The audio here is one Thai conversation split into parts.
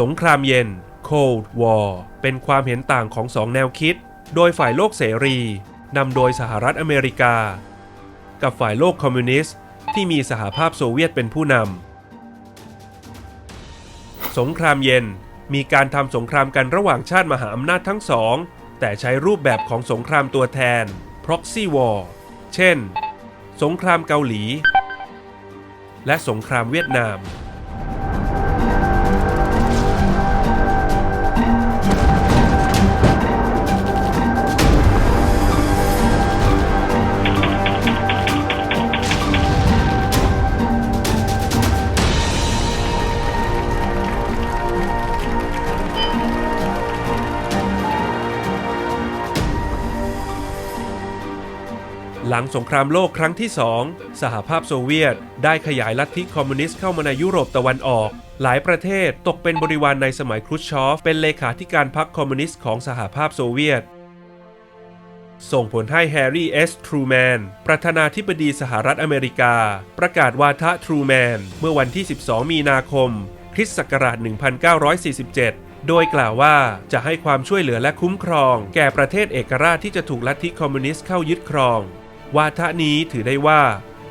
สงครามเย็น Cold War เป็นความเห็นต่างของสองแนวคิด โดยฝ่ายโลกเสรีนำโดยสหรัฐอเมริกา กับฝ่ายโลกคอมมิวนิสต์ที่มีสหภาพโซเวียตเป็นผู้นำสงครามเย็นมีการทำสงครามกันระหว่างชาติมหาอำนาจทั้งสอง แต่ใช้รูปแบบของสงครามตัวแทน proxy war เช่น สงครามเกาหลี และสงครามเวียดนาม หลังสงครามโลกครั้งที่สองสหภาพโซเวียต ได้ขยายลัทธิคอมมิวนิสต์เข้ามาในยุโรปตะวันออก หลายประเทศตกเป็นบริวารในสมัยครุชชอฟ เป็นเลขาธิการพรรคคอมมิวนิสต์ของสหภาพโซเวียต ส่งผลให้แฮร์รี่เอสทรูแมน ประธานาธิบดีสหรัฐอเมริกา ประกาศวาทะทรูแมน เมื่อวันที่ 12 มีนาคม คริสต์ศักราช 1947โดยกล่าวว่าจะให้ความช่วยเหลือและคุ้มครอง แก่ประเทศเอกราชที่จะถูกลัทธิคอมมิวนิสต์เข้ายึดครอง วาทะนี้ถือได้ว่า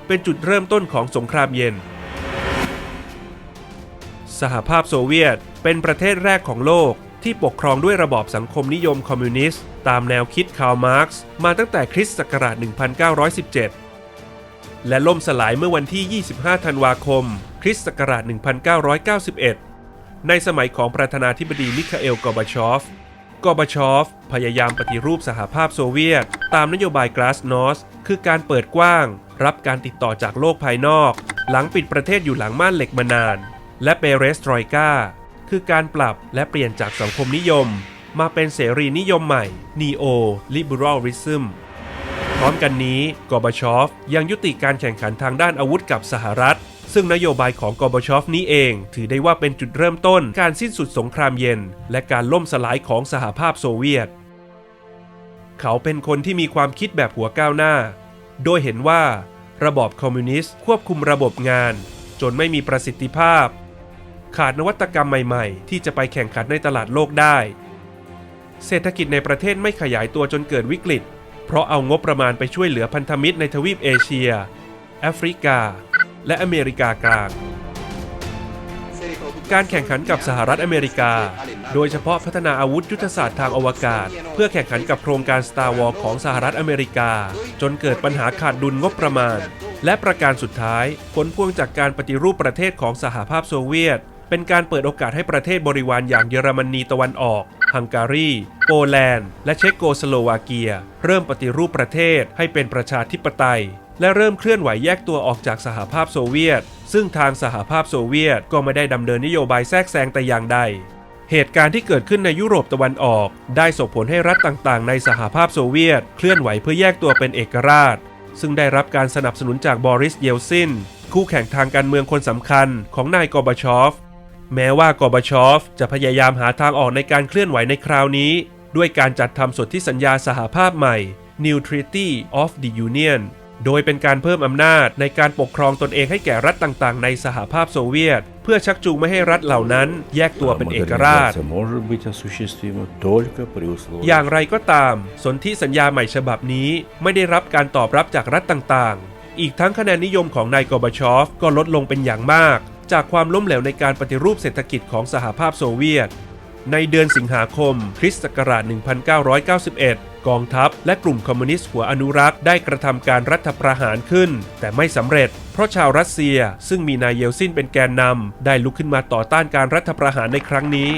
เป็นจุดเริ่มต้นของสงครามเย็น สหภาพโซเวียตเป็นประเทศแรกของโลกที่ปกครองด้วยระบอบสังคมนิยมคอมมิวนิสต์ ตามแนวคิดคาร์ลมาร์กซ์มาตั้งแต่คริสต์ศักราช 1917 และล่มสลายเมื่อวันที่ 25 ธันวาคม คริสต์ศักราช 1991 ในสมัยของประธานาธิบดีมิคาเอล กอร์บาชอฟ กอบชอฟพยายามปฏิรูปสหภาพโซเวียต ตามนโยบายกลาสนอสคือการเปิดกว้าง รับการติดต่อจากโลกภายนอก หลังปิดประเทศอยู่หลังม่านเหล็กมานาน และเปเรสตรอยกาคือการปรับและเปลี่ยนจากสังคมนิยม มาเป็นเสรีนิยมใหม่ Neo Liberalism พร้อมกันนี้กอบชอฟยังยุติการแข่งขันทางด้านอาวุธกับสหรัฐ ซึ่งนโยบายของกอร์บชอฟนี้เอง ถือได้ว่าเป็นจุดเริ่มต้นการสิ้นสุดสงครามเย็น และการล่มสลายของสหภาพโซเวียต เขาเป็นคนที่มีความคิดแบบหัวก้าวหน้า โดยเห็นว่า ระบอบคอมมิวนิสต์ควบคุมระบบงาน จนไม่มีประสิทธิภาพ ขาดนวัตกรรมใหม่ๆ ที่จะไปแข่งขันในตลาดโลกได้ เศรษฐกิจในประเทศไม่ขยายตัวจนเกิดวิกฤต เพราะเอางบประมาณไปช่วยเหลือพันธมิตรในทวีปเอเชียแอฟริกา และอเมริกากลาง การแข่งขันกับสหรัฐอเมริกา โดยเฉพาะพัฒนาอาวุธยุทธศาสตร์ทางอวกาศ เพื่อแข่งขันกับโครงการ Star Wars ของสหรัฐอเมริกา จนเกิดปัญหาขาดดุลงบประมาณ และประการสุดท้ายผลพวงจากการปฏิรูปประเทศของสหภาพโซเวียต เป็นการเปิดโอกาสให้ประเทศบริวารอย่างเยอรมนีตะวันออกฮังการี โปแลนด์ และเช็กโกสโลวาเกีย เริ่มปฏิรูปประเทศให้เป็นประชาธิปไตย และเริ่มเคลื่อนไหวแยกตัวออกจากสหภาพโซเวียต ซึ่งทางสหภาพโซเวียตก็ไม่ได้ดำเนินนโยบายแทรกแซงแต่อย่างใด เหตุการณ์ที่เกิดขึ้นในยุโรปตะวันออก ได้ส่งผลให้รัฐต่างๆ ในสหภาพโซเวียต เคลื่อนไหวเพื่อแยกตัวเป็นเอกราช ซึ่งได้รับการสนับสนุนจากบอริสเยลซินคู่แข่งทางการเมืองคนสำคัญของนายกอบชอฟ แม้ว่ากอบชอฟ จะพยายามหาทางออกในการเคลื่อนไหวในคราวนี้ ด้วยการจัดทำสนธิสัญญาสหภาพใหม่ New Treaty of the Union โดยเป็นการเพิ่มอำนาจในการปกครองตนเองให้แก่รัฐต่างๆ ในสหภาพโซเวียต เพื่อชักจูงไม่ให้รัฐเหล่านั้น แยกตัวเป็นเอกราช อย่างไรก็ตาม สนธิสัญญาใหม่ฉบับนี้ไม่ได้รับการตอบรับจากรัฐต่างๆ อีกทั้งคะแนนนิยมของนายกอบชอฟก็ลดลงเป็นอย่างมาก จากความล้มเหลวในการปฏิรูปเศรษฐกิจของสหภาพโซเวียต ในเดือนสิงหาคมคริสต์ศักราช1991 กองทัพ และกลุ่มคอมมิวนิสต์หัวอนุรักษ์ได้กระทำการรัฐประหารขึ้น แต่ไม่สำเร็จ เพราะชาวรัสเซียซึ่งมีนายเยลซินเป็นแกนนำได้ลุกขึ้นมาต่อต้านการรัฐประหารในครั้งนี้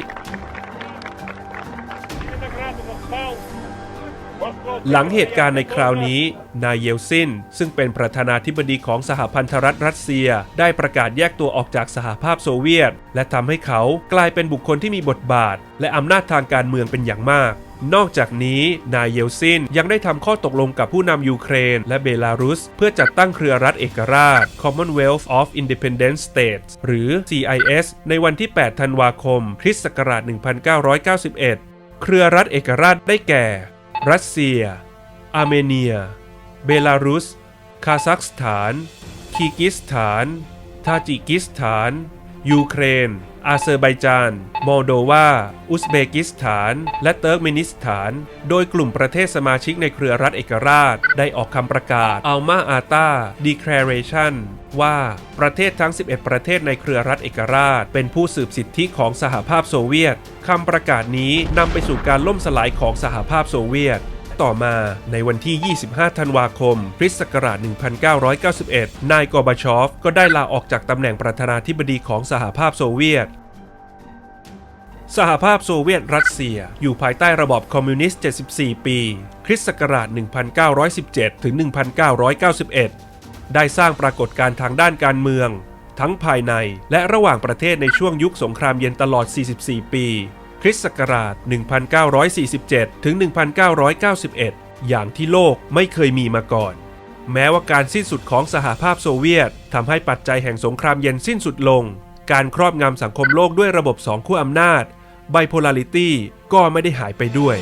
หลังเหตุการณ์ในคราวนี้ นายเยลซิน ซึ่งเป็นประธานาธิบดีของสหพันธรัฐรัสเซีย ได้ประกาศแยกตัวออกจากสหภาพโซเวียต และทำให้เขากลายเป็นบุคคลที่มีบทบาท และอำนาจทางการเมืองเป็นอย่างมาก นอกจากนี้นายเยลซินยังได้ทำข้อตกลงกับผู้นำยูเครน และเบลารุส เพื่อจัดตั้งเครือรัฐเอกราช Commonwealth of Independent States หรือ CIS ในวันที่ 8 ธันวาคม คริสต์ศักราช 1991 เครือรัฐเอกราชได้แก่ รัสเซีย อาร์เมเนีย เบลารุส คาซัคสถาน คีร์กิสถาน ทาจิกิสถาน ยูเครน อาเซอร์ไบจานโมลโดวา อุซเบกิสถาน และเติร์กเมนิสถาน โดยกลุ่มประเทศสมาชิกในเครือรัฐเอกราช ได้ออกคำประกาศ Alma Ata Declaration ว่าประเทศทั้ง 11 ประเทศในเครือรัฐเอกราช เป็นผู้สืบสิทธิของสหภาพโซเวียตคำประกาศนี้นำไปสู่การล่มสลายของสหภาพโซเวียต ต่อมาในวันที่ 25 ธันวาคม คริสต์ศักราช 1991 นายกอบาชอฟ ก็ได้ลาออกจากตำแหน่งประธานาธิบดีของสหภาพโซเวียต สหภาพโซเวียตรัสเซีย อยู่ภายใต้ระบอบคอมมิวนิสต์ 74 ปี คริสต์ศักราช 1917 ถึง 1991 ได้สร้างปรากฏการณ์ทางด้านการเมือง ทั้งภายในและระหว่างประเทศในช่วงยุคสงครามเย็นตลอด 44 ปี ริสต์ศักราช 1947 ถึง 1991 อย่างที่โลกไม่เคยมีมาก่อน แม้ว่าการสิ้นสุดของสหภาพโซเวียตทำให้ปัจจัยแห่งสงครามเย็นสิ้นสุดลง การครอบงำสังคมโลกด้วยระบบสองขั้วอำนาจไบโพลาริตี้ก็ไม่ได้หายไปด้วย